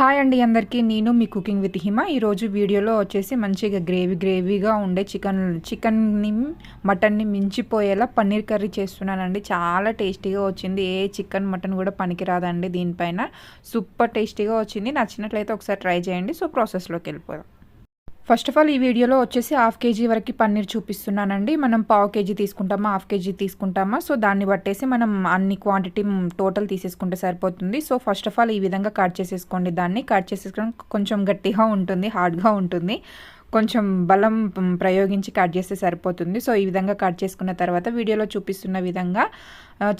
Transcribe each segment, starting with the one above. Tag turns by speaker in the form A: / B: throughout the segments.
A: Hi అండి అందరికీ. నేను మీ కుకింగ్ విత్ హిమ. ఈరోజు వీడియోలో వచ్చేసి మంచిగా గ్రేవీ గ్రేవీగా ఉండే చికెన్ చికెన్ని మటన్ని మించిపోయేలా పన్నీర్ కర్రీ చేస్తున్నానండి. చాలా టేస్టీగా వచ్చింది. ఏ చికెన్ మటన్ కూడా పనికిరాదండి దీనిపైన. సూపర్ టేస్టీగా వచ్చింది. నచ్చినట్లయితే ఒకసారి ట్రై చేయండి. సో ప్రాసెస్లోకి వెళ్ళిపోదాం. ఫస్ట్ ఆఫ్ ఆల్ ఈ వీడియోలో వచ్చేసి హాఫ్ కేజీ వరకు పన్నీర్ చూపిస్తున్నానండి. మనం పావు కేజీ తీసుకుంటామా హాఫ్ కేజీ తీసుకుంటామా? సో దాన్ని బట్టేసి మనం అన్ని క్వాంటిటీ టోటల్ తీసేసుకుంటే సరిపోతుంది. సో ఫస్ట్ ఆఫ్ ఆల్ ఈ విధంగా కట్ చేసేసుకోండి దాన్ని. కట్ చేసేసుకోవడం కొంచెం గట్టిగా ఉంటుంది హార్డ్గా ఉంటుంది. కొంచెం బలం ప్రయోగించి కట్ చేస్తే సరిపోతుంది. సో ఈ విధంగా కట్ చేసుకున్న తర్వాత వీడియోలో చూపిస్తున్న విధంగా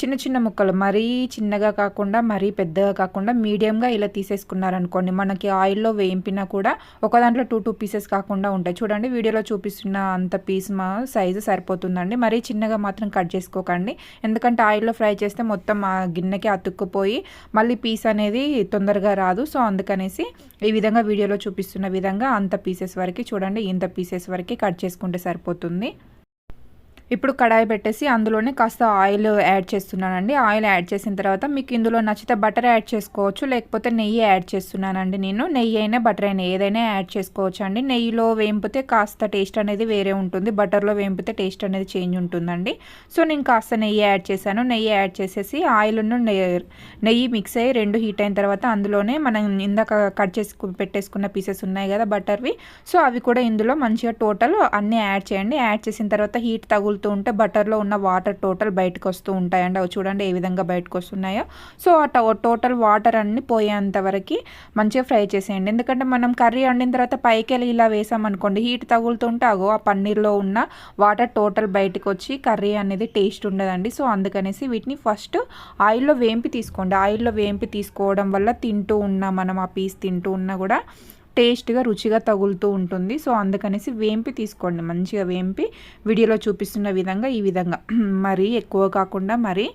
A: చిన్న చిన్న ముక్కలు మరీ చిన్నగా కాకుండా మరీ పెద్దగా కాకుండా మీడియంగా ఇలా తీసేసుకున్నారనుకోండి మనకి ఆయిల్లో వేయింపినా కూడా ఒక దాంట్లో టూ టూ పీసెస్ కాకుండా ఉంటాయి. చూడండి వీడియోలో చూపిస్తున్న అంత పీస్ మా సైజు సరిపోతుందండి. మరీ చిన్నగా మాత్రం కట్ చేసుకోకండి. ఎందుకంటే ఆయిల్లో ఫ్రై చేస్తే మొత్తం ఆ గిన్నెకి అతుక్కుపోయి మళ్ళీ పీస్ అనేది తొందరగా రాదు. సో అందుకనేసి ఈ విధంగా వీడియోలో చూపిస్తున్న విధంగా అంత పీసెస్ వరకు చూడండి ఇంత పీసెస్ వరకు కట్ చేసుకుంటే సరిపోతుంది. ఇప్పుడు కడాయి పెట్టేసి అందులోనే కాస్త ఆయిల్ యాడ్ చేస్తున్నానండి. ఆయిల్ యాడ్ చేసిన తర్వాత మీకు ఇందులో నచ్చితే బటర్ యాడ్ చేసుకోవచ్చు లేకపోతే నెయ్యి యాడ్ చేస్తున్నానండి నేను. నెయ్యి అయినా బటర్ అయినా ఏదైనా యాడ్ చేసుకోవచ్చు అండి నెయ్యిలో వేంపితే కాస్త టేస్ట్ అనేది వేరే ఉంటుంది. బటర్లో వేంపితే టేస్ట్ అనేది చేంజ్ ఉంటుందండి. సో నేను కాస్త నెయ్యి యాడ్ చేశాను. నెయ్యి యాడ్ చేసేసి ఆయిల్ను నెయ్యి మిక్స్ అయ్యి రెండు హీట్ అయిన తర్వాత అందులోనే మనం ఇందాక కట్ చేసి పెట్టేసుకున్న పీసెస్ ఉన్నాయి కదా బటర్వి. సో అవి కూడా ఇందులో మంచిగా టోటల్ అన్నీ యాడ్ చేయండి. యాడ్ చేసిన తర్వాత హీట్ తగులు తగులుతూ ఉంటే బటర్లో ఉన్న వాటర్ టోటల్ బయటకు వస్తూ ఉంటాయండి. అవి చూడండి ఏ విధంగా బయటకు వస్తున్నాయో సో ఆ టోటల్ వాటర్ అన్నీ పోయేంత వరకు మంచిగా ఫ్రై చేసేయండి. ఎందుకంటే మనం కర్రీ వండిన తర్వాత పైకి వెళ్ళి ఇలా వేసామనుకోండి హీట్ తగులుతుంటే అగో ఆ పన్నీర్లో ఉన్న వాటర్ టోటల్ బయటకు వచ్చి కర్రీ అనేది టేస్ట్ ఉండదండి. సో అందుకనేసి వీటిని ఫస్ట్ ఆయిల్లో వేంపి తీసుకోండి. ఆయిల్లో వేంపి తీసుకోవడం వల్ల తింటూ ఉన్నా మనం ఆ పీస్ తింటూ ఉన్నా కూడా టేస్ట్గా రుచిగా తగులుతూ ఉంటుంది. సో అందుకనేసి వేంపి తీసుకోండి. మంచిగా వేంపి వీడియోలో చూపిస్తున్న విధంగా ఈ విధంగా. మరీ ఎక్కువ కాకుండా మరీ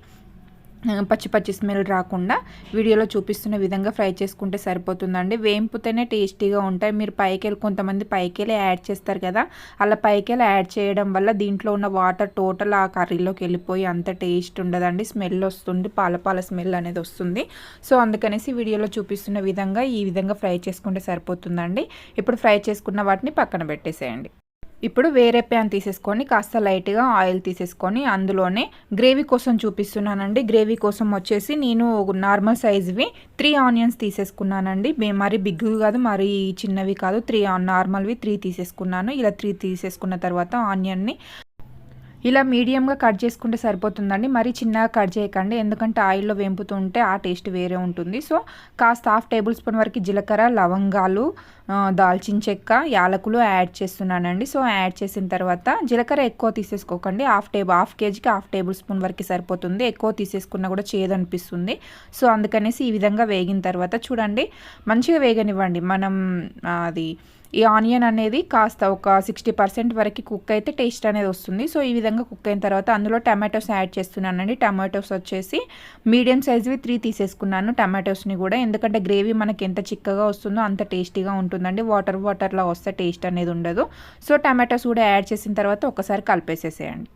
A: పచ్చి పచ్చి స్మెల్ రాకుండా వీడియోలో చూపిస్తున్న విధంగా ఫ్రై చేసుకుంటే సరిపోతుందండి. వేంపుతేనే టేస్టీగా ఉంటాయి. మీరు పైకెళ్ళి కొంతమంది పైకెళ్ళి యాడ్ చేస్తారు కదా అలా పైకెళ్ళి యాడ్ చేయడం వల్ల దీంట్లో ఉన్న వాటర్ టోటల్ ఆ కర్రీలోకి వెళ్ళిపోయి అంత టేస్ట్ ఉండదండి. స్మెల్ వస్తుంది పాలపాల స్మెల్ అనేది వస్తుంది. సో అందుకనేసి వీడియోలో చూపిస్తున్న విధంగా ఈ విధంగా ఫ్రై చేసుకుంటే సరిపోతుందండి. ఇప్పుడు ఫ్రై చేసుకున్న వాటిని పక్కన పెట్టేసేయండి. ఇప్పుడు వేరే ప్యాన్ తీసేసుకొని కాస్త లైట్గా ఆయిల్ తీసేసుకొని అందులోనే గ్రేవీ కోసం చూపిస్తున్నానండి. గ్రేవీ కోసం వచ్చేసి నేను నార్మల్ సైజ్వి త్రీ ఆనియన్స్ తీసేసుకున్నానండి. మరీ బిగ్గు కాదు మరీ చిన్నవి కాదు. త్రీ నార్మల్వి త్రీ తీసేసుకున్నాను. ఇలా త్రీ తీసేసుకున్న తర్వాత ఆనియన్ని ఇలా మీడియంగా కట్ చేసుకుంటే సరిపోతుందండి. మరీ చిన్నగా కట్ చేయకండి. ఎందుకంటే ఆయిల్లో వేంపుతుంటే ఆ టేస్ట్ వేరే ఉంటుంది. సో కాస్త హాఫ్ టేబుల్ స్పూన్ వరకు జీలకర్ర లవంగాలు దాల్చిన చెక్క యాలకులు యాడ్ చేస్తున్నానండి. సో యాడ్ చేసిన తర్వాత జీలకర్ర ఎక్కువ తీసేసుకోకండి. హాఫ్ టేబుల్ హాఫ్ కేజీకి హాఫ్ టేబుల్ స్పూన్ వరకు సరిపోతుంది. ఎక్కువ తీసేసుకున్నా కూడా చేదనిపిస్తుంది. సో అందుకనేసి ఈ విధంగా వేగిన తర్వాత చూడండి. మంచిగా వేగనివ్వండి. మనం అది ఈ ఆనియన్ అనేది కాస్త ఒక సిక్స్టీ పర్సెంట్ వరకు కుక్ అయితే టేస్ట్ అనేది వస్తుంది. సో ఈ విధంగా కుక్ అయిన తర్వాత అందులో టమాటోస్ యాడ్ చేస్తున్నానండి. టమాటోస్ వచ్చేసి మీడియం సైజ్వి త్రీ తీసేసుకున్నాను టమాటోస్ని కూడా. ఎందుకంటే గ్రేవీ మనకి ఎంత చిక్కగా వస్తుందో అంత టేస్టీగా ఉంటుందండి. వాటర్ వాటర్లా వస్తే టేస్ట్ అనేది ఉండదు. సో టమాటోస్ కూడా యాడ్ చేసిన తర్వాత ఒకసారి కలిపేసేసేయండి.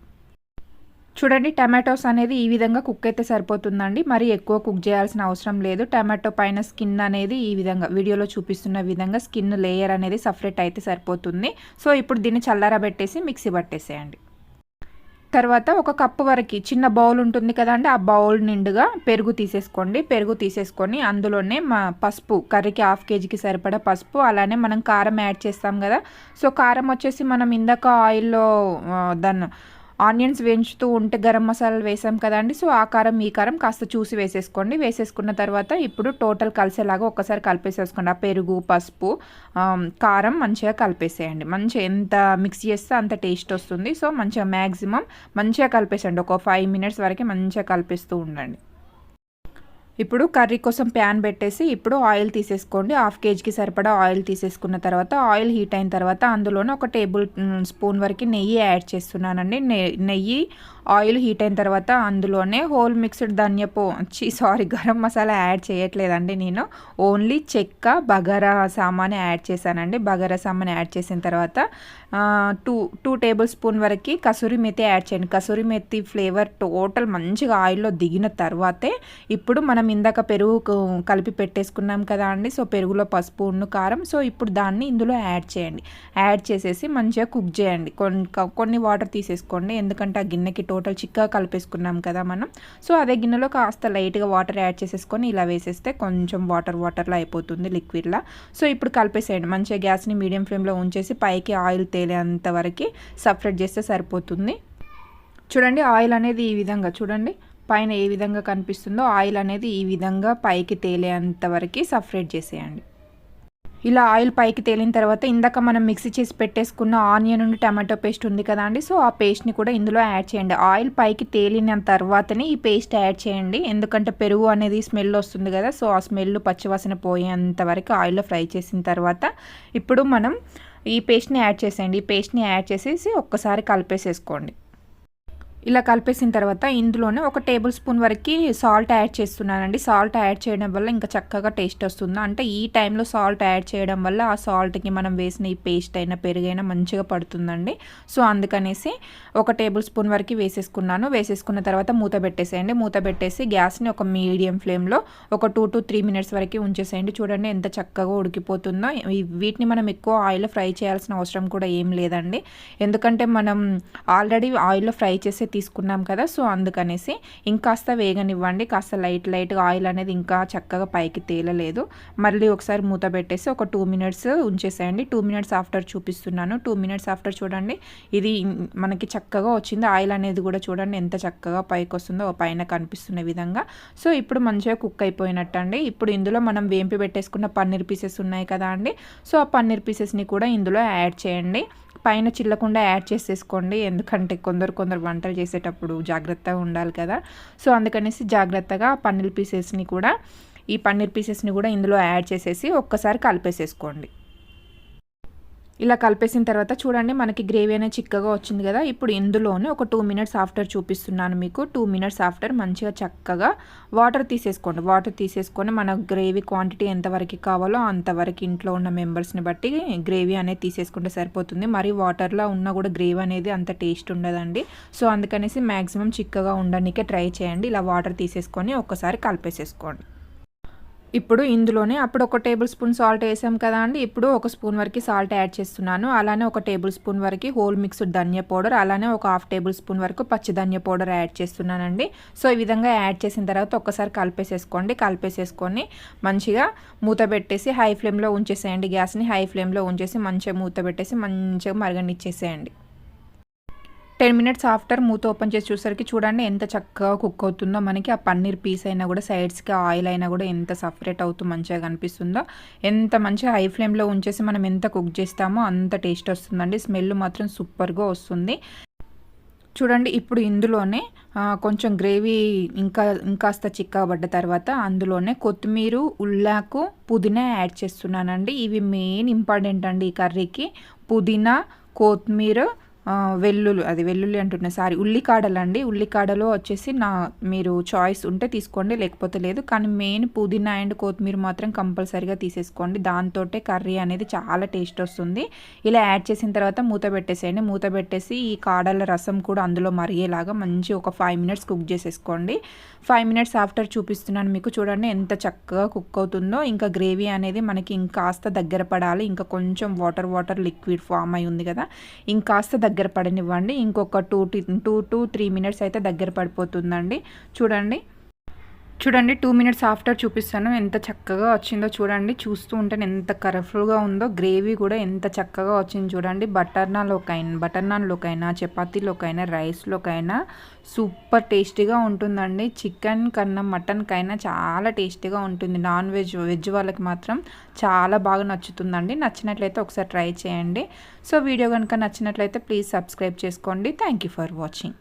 A: చూడండి టమాటోస్ అనేది ఈ విధంగా కుక్ అయితే సరిపోతుందండి. మరి ఎక్కువ కుక్ చేయాల్సిన అవసరం లేదు. టమాటో పైన స్కిన్ అనేది ఈ విధంగా వీడియోలో చూపిస్తున్న విధంగా స్కిన్ లేయర్ అనేది సపరేట్ అయితే సరిపోతుంది. సో ఇప్పుడు దీన్ని చల్లారబెట్టేసి మిక్సీ పట్టేసేయండి. తర్వాత ఒక కప్పు వరకు చిన్న బౌల్ ఉంటుంది కదండి ఆ బౌల్ నిండుగా పెరుగు తీసేసుకోండి. పెరుగు తీసేసుకొని అందులోనే మా పసుపు కర్రీకి హాఫ్ కేజీకి సరిపడా పసుపు అలానే మనం కారం యాడ్ చేస్తాం కదా. సో కారం వచ్చేసి మనం ఇందాక ఆయిల్లో దాన్ని ఆనియన్స్ వేయించుతూ ఉంటే గరం మసాలాలు వేసాం కదండి సో ఆ కారం ఈ కారం కాస్త చూసి వేసేసుకోండి. వేసేసుకున్న తర్వాత ఇప్పుడు టోటల్ కలిసేలాగా ఒక్కసారి కలిపేసేసుకోండి. ఆ పెరుగు పసుపు కారం మంచిగా కలిపేసేయండి. మంచిగా ఎంత మిక్స్ చేస్తే అంత టేస్ట్ వస్తుంది. సో మంచిగా మ్యాక్సిమం మంచిగా కలిపేసేయండి. ఒక ఫైవ్ మినిట్స్ వరకు మంచిగా కలిపిస్తూ ఉండండి. ఇప్పుడు కర్రీ కోసం ప్యాన్ పెట్టేసి ఇప్పుడు ఆయిల్ తీసేసుకోండి. హాఫ్ కేజీకి సరిపడా ఆయిల్ తీసేసుకున్న తర్వాత ఆయిల్ హీట్ అయిన తర్వాత అందులోనే ఒక టేబుల్ స్పూన్ వరకు నెయ్యి యాడ్ చేస్తున్నానండి. నెయ్యి ఆయిల్ హీట్ అయిన తర్వాత అందులోనే హోల్ మిక్స్డ్ ధనియపు చి సారీ గరం మసాలా యాడ్ చేయట్లేదండి నేను. ఓన్లీ చెక్క బగారా సామాన్ యాడ్ చేశానండి. బగారా సామాన్ యాడ్ చేసిన తర్వాత టూ టూ టేబుల్ స్పూన్ వరకు కసూరి మెత్తి యాడ్ చేయండి. కసూరి మెత్తి ఫ్లేవర్ టోటల్ మంచిగా ఆయిల్లో దిగిన తర్వాతే ఇప్పుడు మనం ఇందాక పెరుగు కలిపి పెట్టేసుకున్నాం కదా అండి. సో పెరుగులో పసుపు ఉన్ను కారం. సో ఇప్పుడు దాన్ని ఇందులో యాడ్ చేయండి. యాడ్ చేసేసి మంచిగా కుక్ చేయండి. కొన్ని కొన్ని వాటర్ తీసేసుకోండి. ఎందుకంటే ఆ గిన్నెకి టోటల్ చిక్కగా కలిపేసుకున్నాం కదా మనం. సో అదే గిన్నెలో కాస్త లైట్గా వాటర్ యాడ్ చేసేసుకొని ఇలా వేసేస్తే కొంచెం వాటర్ వాటర్లో అయిపోతుంది లిక్విడ్లా. సో ఇప్పుడు కలిపేసేయండి. మంచిగా గ్యాస్ని మీడియం ఫ్లేమ్లో ఉంచేసి పైకి ఆయిల్ తేలేంత వరకు సపరేట్ చేస్తే సరిపోతుంది. చూడండి ఆయిల్ అనేది ఈ విధంగా చూడండి. పైన ఏ విధంగా కనిపిస్తుందో ఆయిల్ అనేది ఈ విధంగా పైకి తేలేంత వరకు సపరేట్ చేసేయండి. ఇలా ఆయిల్ పైకి తేలిన తర్వాత ఇందాక మనం మిక్సీ చేసి పెట్టేసుకున్న ఆనియన్ నుండి టమాటో పేస్ట్ ఉంది కదా అండి. సో ఆ పేస్ట్ని కూడా ఇందులో యాడ్ చేయండి. ఆయిల్ పైకి తేలిన తర్వాతనే ఈ పేస్ట్ యాడ్ చేయండి. ఎందుకంటే పెరుగు అనేది స్మెల్ వస్తుంది కదా సో ఆ స్మెల్ పచ్చివాసన పోయేంత వరకు ఆయిల్లో ఫ్రై చేసిన తర్వాత ఇప్పుడు మనం ఈ పేస్ట్ని యాడ్ చేసేయండి. ఈ పేస్ట్ని యాడ్ చేసేసి ఒక్కసారి కలిపేసేసుకోండి. ఇలా కలిపేసిన తర్వాత ఇందులోనే ఒక టేబుల్ స్పూన్ వరకు సాల్ట్ యాడ్ చేస్తున్నానండి. సాల్ట్ యాడ్ చేయడం వల్ల ఇంకా చక్కగా టేస్ట్ వస్తుంది. అంటే ఈ టైంలో సాల్ట్ యాడ్ చేయడం వల్ల ఆ సాల్ట్కి మనం వేసిన ఈ పేస్ట్ అయినా పెరుగైనా మంచిగా పడుతుందండి. సో అందుకనేసి ఒక టేబుల్ స్పూన్ వరకు వేసేసుకున్నాను. వేసేసుకున్న తర్వాత మూత పెట్టేసేయండి. మూత పెట్టేసి గ్యాస్ని ఒక మీడియం ఫ్లేమ్లో ఒక టూ టు త్రీ మినిట్స్ వరకు ఉంచేసేయండి. చూడండి ఎంత చక్కగా ఉడికిపోతుందో. వీటిని మనం ఎక్కువ ఆయిల్లో ఫ్రై చేయాల్సిన అవసరం కూడా ఏం లేదండి. ఎందుకంటే మనం ఆల్రెడీ ఆయిల్లో ఫ్రై చేసి తీసుకున్నాం కదా సో అందుకనేసి ఇంకాస్త వేగనివ్వండి కాస్త లైట్ లైట్గా ఆయిల్ అనేది ఇంకా చక్కగా పైకి తేలలేదు. మళ్ళీ ఒకసారి మూత పెట్టేసి ఒక టూ మినిట్స్ ఉంచేసేయండి. టూ మినిట్స్ ఆఫ్టర్ చూపిస్తున్నాను. టూ మినిట్స్ ఆఫ్టర్ చూడండి ఇది మనకి చక్కగా వచ్చింది. ఆయిల్ అనేది కూడా చూడండి ఎంత చక్కగా పైకి వస్తుందో పైన కనిపిస్తున్న విధంగా. సో ఇప్పుడు మంచిగా కుక్ అయిపోయినట్టు అండి ఇప్పుడు ఇందులో మనం వేంపి పెట్టేసుకున్న పన్నీర్ పీసెస్ ఉన్నాయి కదా అండి సో ఆ పన్నీర్ పీసెస్ని కూడా ఇందులో యాడ్ చేయండి. పైన చిల్లకుండా యాడ్ చేసేసుకోండి. ఎందుకంటే కొందరు కొందరు వంటలు చేసేటప్పుడు జాగ్రత్తగా ఉండాలి కదా. సో అందుకనేసి జాగ్రత్తగా పన్నీర్ పీసెస్ని కూడా ఈ పన్నీర్ పీసెస్ని కూడా ఇందులో యాడ్ చేసేసి ఒక్కసారి కలిపేసేసుకోండి. ఇలా కలిపేసిన తర్వాత చూడండి మనకి గ్రేవీ అనేది చిక్కగా వచ్చింది కదా. ఇప్పుడు ఇందులోనే ఒక టూ మినిట్స్ ఆఫ్టర్ చూపిస్తున్నాను మీకు. టూ మినిట్స్ ఆఫ్టర్ మంచిగా చక్కగా వాటర్ తీసేసుకోండి. వాటర్ తీసేసుకొని మన గ్రేవీ క్వాంటిటీ ఎంతవరకు కావాలో అంతవరకు ఇంట్లో ఉన్న మెంబర్స్ని బట్టి గ్రేవీ అనేది తీసేసుకుంటే సరిపోతుంది. మరి వాటర్లో ఉన్న కూడా గ్రేవీ అనేది అంత టేస్ట్ ఉండదండి. సో అందుకనేసి మ్యాక్సిమం చిక్కగా ఉండడానికే ట్రై చేయండి. ఇలా వాటర్ తీసేసుకొని ఒక్కసారి కలిపేసేసుకోండి. ఇప్పుడు ఇందులోనే అప్పుడు ఒక టేబుల్ స్పూన్ సాల్ట్ వేసాం కదా అండి. ఇప్పుడు ఒక స్పూన్ వరకు సాల్ట్ యాడ్ చేస్తున్నాను. అలానే ఒక టేబుల్ స్పూన్ వరకు హోల్ మిక్స్డ్ ధనియా పౌడర్ అలానే ఒక హాఫ్ టేబుల్ స్పూన్ వరకు పచ్చి ధనియా పౌడర్ యాడ్ చేస్తున్నానండి. సో ఈ విధంగా యాడ్ చేసిన తర్వాత ఒక్కసారి కలిపేసేసుకోండి. కలిపేసేసుకొని మంచిగా మూత పెట్టేసి హై ఫ్లేమ్లో ఉంచేసేయండి. గ్యాస్ని హై ఫ్లేమ్లో ఉంచేసి మంచిగా మూత పెట్టేసి మంచిగా మరగనిచ్చేసేయండి. టెన్ మినిట్స్ ఆఫ్టర్ మూత ఓపెన్ చేసి చూసరికి చూడండి ఎంత చక్కగా కుక్ అవుతుందో. మనకి ఆ పన్నీర్ పీస్ అయినా కూడా సైడ్స్కి ఆయిల్ అయినా కూడా ఎంత సపరేట్ అవుతూ మంచిగా కనిపిస్తుందో. ఎంత మంచిగా హై ఫ్లేమ్లో ఉంచేసి మనం ఎంత కుక్ చేస్తామో అంత టేస్ట్ వస్తుందండి. స్మెల్ మాత్రం సూపర్గా వస్తుంది. చూడండి ఇప్పుడు ఇందులోనే కొంచెం గ్రేవీ ఇంకా ఇంకాస్త చిక్కబడ్డ తర్వాత అందులోనే కొత్తిమీర ఉల్లాకు పుదీనా యాడ్ చేస్తున్నానండి. ఇవి మెయిన్ ఇంపార్టెంట్ అండి ఈ కర్రీకి. పుదీనా కొత్తిమీర వెల్లుల్లి అది వెల్లుల్లి అంటున్నా సారీ ఉల్లికాడలు అండి ఉల్లికాడలో వచ్చేసి నా మీరు చాయిస్ ఉంటే తీసుకోండి లేకపోతే లేదు. కానీ మెయిన్ పుదీనా అండ్ కొత్తిమీర మాత్రం కంపల్సరీగా తీసేసుకోండి. దాంతో కర్రీ అనేది చాలా టేస్ట్ వస్తుంది. ఇలా యాడ్ చేసిన తర్వాత మూత పెట్టేసేయండి. మూత పెట్టేసి ఈ కాడల రసం కూడా అందులో మరిగేలాగా మంచి ఒక ఫైవ్ మినిట్స్ కుక్ చేసేసుకోండి. ఫైవ్ మినిట్స్ ఆఫ్టర్ చూపిస్తున్నాను మీకు. చూడండి ఎంత చక్కగా కుక్ అవుతుందో. ఇంకా గ్రేవీ అనేది మనకి ఇంకాస్త దగ్గర పడాలి. ఇంకా కొంచెం వాటర్ వాటర్ లిక్విడ్ ఫామ్ అయి ఉంది కదా. ఇంకాస్త దగ్గర దగ్గర పడనివ్వండి. ఇంకొక two two two three minutes అయితే దగ్గర పడిపోతుందండి. చూడండి. చూడండి టూ మినిట్స్ ఆఫ్టర్ చూపిస్తాను. ఎంత చక్కగా వచ్చిందో చూడండి. చూస్తూ ఉంటే ఎంత కలర్ఫుల్గా ఉందో గ్రేవీ కూడా ఎంత చక్కగా వచ్చింది చూడండి. బటర్ నాన్లోకైనా బటర్ నాన్లోకైనా చపాతీలోకైనా రైస్లోకైనా సూపర్ టేస్టీగా ఉంటుందండి. చికెన్ కన్నా మటన్కైనా చాలా టేస్టీగా ఉంటుంది. నాన్ వెజ్ వెజ్ వాళ్ళకి మాత్రం చాలా బాగా నచ్చుతుందండి. నచ్చినట్లయితే ఒకసారి ట్రై చేయండి. సో వీడియో కనుక నచ్చినట్లయితే ప్లీజ్ సబ్స్క్రైబ్ చేసుకోండి. Thank you for watching